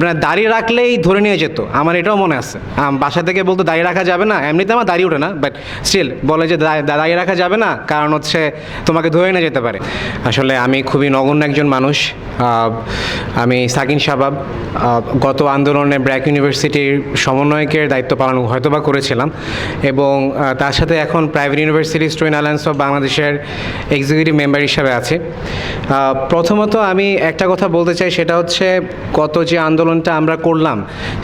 আপনার দাড়ি রাখলেই ধরে নিয়ে যেত। আমার এটাও মনে আছে। বাসা থেকে বলতো দাঁড়িয়ে রাখা যাবে না, এমনিতে আমার দাঁড়িয়ে ওঠে না বাট স্টিল বলে যে দাঁড়িয়ে রাখা যাবে না, কারণ হচ্ছে তোমাকে ধরে নিয়ে যেতে পারে। আসলে আমি খুবই নগণ্য একজন মানুষ। আমি সাকিন শাবাব গত আন্দোলনে ব্র্যাক ইউনিভার্সিটির সমন্বয়কের দায়িত্ব পালন হয়তোবা করেছিলাম এবং তার সাথে এখন private university student alliance of বাংলাদেশের এক্সিকিউটিভ মেম্বার হিসাবে আছে। প্রথমত আমি একটা কথা বলতে চাই, সেটা হচ্ছে গত যে আন্দোলনটা আমরা করলাম,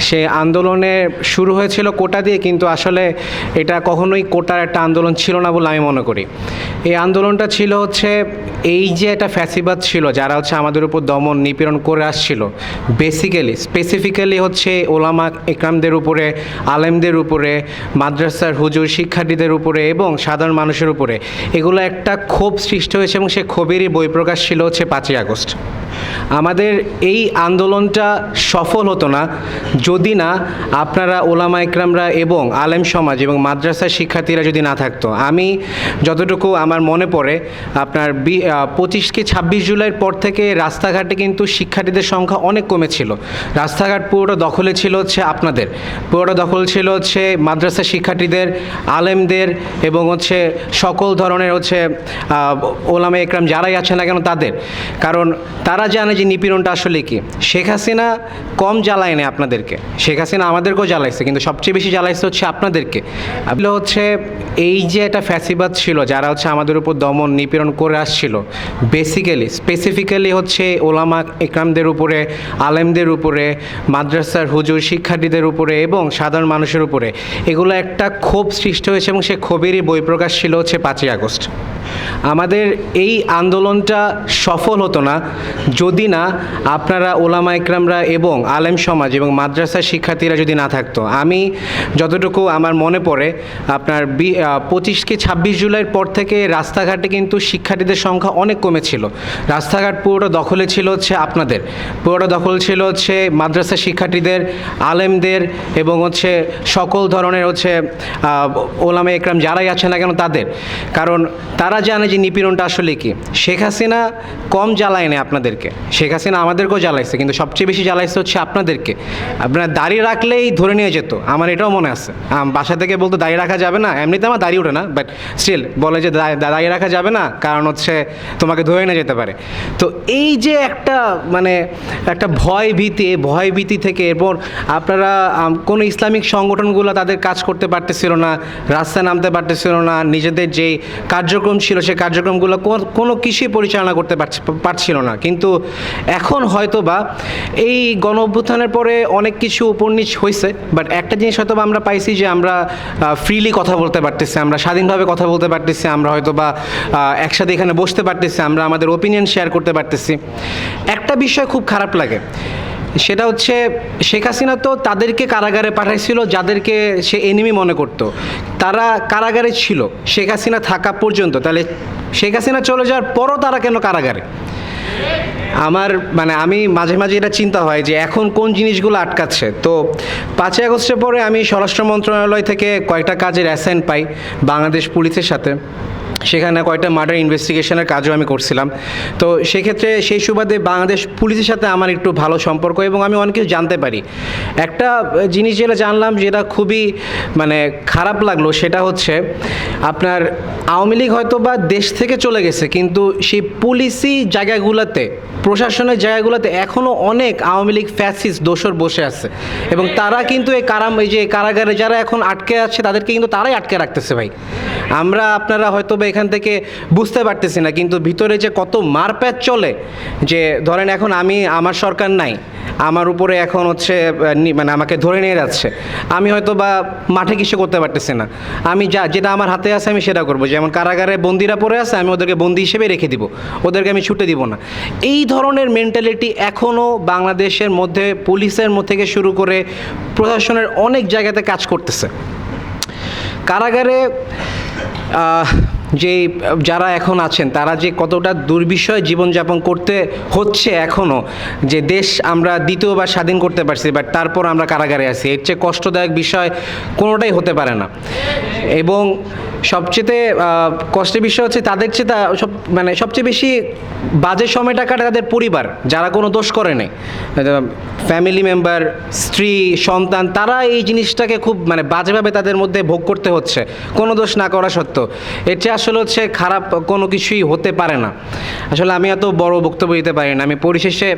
সে আন্দোলনে শুরু হয়েছিল কোটা দিয়ে, কিন্তু আসলে এটা কখনোই কোটার একটা আন্দোলন ছিল না বলে আমি মনে করি। এই আন্দোলনটা ছিল হচ্ছে, এই যে একটা ফ্যাসিবাদ ছিল, যারা হচ্ছে আমাদের উপর দমন নিপীড়ন করে আসছিল। বেসিক্যালি স্পেসিফিক্যালি হচ্ছে ওলামা একরামদের উপরে, আলেমদের উপরে, মাদ্রাসার হুজুর, শিক্ষার্থীদের উপরে এবং সাধারণ মানুষের উপরে। এগুলো একটা ক্ষোভ সৃষ্টি হয়েছে এবং সে ক্ষোভেরই বই প্রকাশ ছিল হচ্ছে পাঁচই আগস্ট। আমাদের এই আন্দোলনটা সফল হতো না যদি না আপনারা ওলামা ইকরামরা এবং আলেম সমাজ এবং মাদ্রাসার শিক্ষার্থীরা যদি না থাকতো। আমি যতটুকু আমার মনে পড়ে আপনার বি- আহ, পঁচিশ কি ছাব্বিশ জুলাইয়ের পর থেকে রাস্তাঘাটে কিন্তু শিক্ষার্থীদের সংখ্যা অনেক কমেছিল। রাস্তাঘাট পুরোটা দখলে ছিল হচ্ছে আপনাদের। পুরোটা দখল ছিল হচ্ছে মাদ্রাসা শিক্ষার্থীদের আলেমদের এবং হচ্ছে সকল ধরনের হচ্ছে ওলামা একরাম যারাই আছে না কেন তাদের। কারণ তারা জানে যে নিপীড়নটা আসলে কি? শেখ হাসিনা কম জ্বালায় না আপনাদেরকে। শেখ হাসিনা আমাদেরকেও জ্বালাইছে, কিন্তু সবচেয়ে বেশি জ্বালাইছে হচ্ছে আপনাদেরকে। আসলে হচ্ছে এই যে একটা ফ্যাসিবাদ ছিল, যারা হচ্ছে আমাদের উপর দমন, নিপীড়ন করে আসছিল বেসিক্যালি স্পেসিফিক্যালি হচ্ছে ওলামা একরামদের উপরে, আলেমদের উপরে, মাদ্রাসার হুজুর, শিক্ষার্থীদের উপরে এবং সাধারণ মানুষের উপরে। এগুলো একটা ক্ষোভ সৃষ্টি হয়েছে এবং সে ক্ষোভেরই বহিঃপ্রকাশ ছিল হচ্ছে পাঁচই আগস্ট। আমাদের এই আন্দোলনটা সফল হতো না, যদি না আপনারা ওলামা ইকরামরা এবং আলেম সমাজ এবং মাদ্রাসার শিক্ষার্থীরা যদি না থাকতো। আমি যতটুকু আমার মনে পড়ে, আপনার বি- পঁচিশ কি ছাব্বিশ জুলাইয়ের পর থেকে রাস্তাঘাটে কিন্তু শিক্ষার্থীদের সংখ্যা অনেক কমেছিল। রাস্তাঘাট পুরোটা দখলে ছিল হচ্ছে আপনাদের। পুরোটা দখল ছিল হচ্ছে মাদ্রাসা শিক্ষার্থীদের, আলেমদের এবং হচ্ছে সকল ধরনের হচ্ছে ওলামা একরাম যারাই আছে না কেন তাদের। কারণ তারা জানে যে নিপীড়নটা আসলে কি? শেখ হাসিনা কম জ্বালায় না আপনাদেরকে। শেখ হাসিনা আমাদেরকেও জ্বালাইছে, কিন্তু সবচেয়ে বেশি জ্বালাইছে হচ্ছে আপনাদেরকে। আপনার দাঁড়িয়ে রাখলেই ধরে নিয়ে যেত, আমার এটাও মনে আছে। বাসা থেকে বলতো দাঁড়িয়ে রাখা যাবে না। এমনিতে আমার দাঁড়িয়ে ওঠে না বাট স্টিল বলে যে দাঁড়িয়ে রাখা যাবে না, কারণ হচ্ছে তোমাকে ধরে নিয়ে যেতে পারে। তো এই যে একটা মানে একটা ভয় ভীতি ভয় ভীতি থেকে এরপর আপনারা কোনো ইসলামিক সংগঠনগুলো তাদের কাজ করতে পারতেছিল না, রাস্তায় নামতে পারতেছিল না, নিজেদের যে কার্যক্রম ছিল সেই কার্যক্রমগুলো কোনো কিছুই পরিচালনা করতে পারছি- পারছিল না। কিন্তু এখন হয়তো বা এই গণ অভ্যুত্থানের পরে অনেক কিছু উপন্যাস হয়েছে বাট একটা জিনিস হয়তো বা আমরা পাইছি যে আমরা ফ্রিলি কথা বলতে পারতেছি, আমরা স্বাধীনভাবে কথা বলতে পারতেছি, আমরা হয়তো বা একসাথে এখানে বসতে পারতেছি, আমরা আমাদের ওপিনিয়ন শেয়ার করতে পারতেছি। একটা বিষয় খুব খারাপ লাগে সেটা হচ্ছে শেখ হাসিনা তো তাদেরকে কারাগারে পাঠাইছিল যাদেরকে সে এনিমি মনে করত। তারা কারাগারে ছিল, শেখ হাসিনা থাকা পর্যন্ত। তাহলে শেখ হাসিনা চলে যাওয়ার পরও তারা কেন কারাগারে? আমার মানে আমি মাঝে মাঝে এটা চিন্তা হয় যে এখন কোন জিনিসগুলো আটকাচ্ছে। তো পাঁচই আগস্টের পরে আমি স্বরাষ্ট্র মন্ত্রণালয় থেকে কয়েকটা কাজের অ্যাসাইন পাই বাংলাদেশ পুলিশের সাথে। সেখানে কয়েকটা মার্ডার ইনভেস্টিগেশনের কাজও আমি করছিলাম। তো সেক্ষেত্রে সেই সুবাদে বাংলাদেশ পুলিশের সাথে আমার একটু ভালো সম্পর্ক এবং আমি অনেক কিছু জানতে পারি। একটা জিনিস যেটা জানলাম, যেটা খুবই মানে খারাপ লাগল, সেটা হচ্ছে আপনার আওয়ামী লীগ হয়তো বা দেশ থেকে চলে গেছে, কিন্তু সেই পুলিশি জায়গাগুলোতে, প্রশাসনের জায়গাগুলোতে এখনও অনেক আওয়ামী লীগ ফ্যাসিস দোসর বসে আছে। এবং তারা কিন্তু এই কারাম, এই যে কারাগারে যারা এখন আটকে আছে, তাদেরকে কিন্তু তারাই আটকে রাখতেছে ভাই। আমরা আপনারা হয়তো বা এখান থেকে বুঝতে পারতেছি না, কিন্তু ভিতরে যে কত মারপ্যাচ চলে, যে ধরেন এখন আমি, আমার সরকার নাই, আমার উপরে এখন হচ্ছে মানে আমাকে ধরে নিয়ে যাচ্ছে, আমি হয়তো বা মাঠে কিছু করতে পারতেছি না। আমি যা, যেটা আমার হাতে আছে আমি সেটা করব, যেমন কারাগারে বন্দিরা পড়ে আছে, আমি ওদেরকে বন্দি হিসেবে রেখে দিব, ওদেরকে আমি ছুটে দিব না। এই ধরনের মেন্টালিটি এখনও বাংলাদেশের মধ্যে, পুলিশের মধ্যে থেকে শুরু করে প্রশাসনের অনেক জায়গাতে কাজ করতেছে। কারাগারে uh, যে, যারা এখন আছেন, তারা যে কতটা দুর্বিষয় জীবনযাপন করতে হচ্ছে এখনও যে দেশ আমরা দ্বিতীয়বার স্বাধীন করতে পারছি বাট তারপর আমরা কারাগারে আছি, এর চেয়ে কষ্টদায়ক বিষয় কোনোটাই হতে পারে না। এবং সবচেয়ে কষ্টের বিষয় হচ্ছে তাদের চেয়ে তা সব মানে সবচেয়ে বেশি বাজে সময়টা কাটে তাদের পরিবার, যারা কোনো দোষ করে নেই। ফ্যামিলি মেম্বার, স্ত্রী, সন্তান, তারা এই জিনিসটাকে খুব মানে বাজেভাবে তাদের মধ্যে ভোগ করতে হচ্ছে, কোনো দোষ না করা সত্ত্বেও। এর চেয়ে আসলে হচ্ছে খারাপ কোনো কিছুই হতে পারে না। আসলে আমি এত বড় বক্তব্য দিতে পারি না। আমি পরিশেষে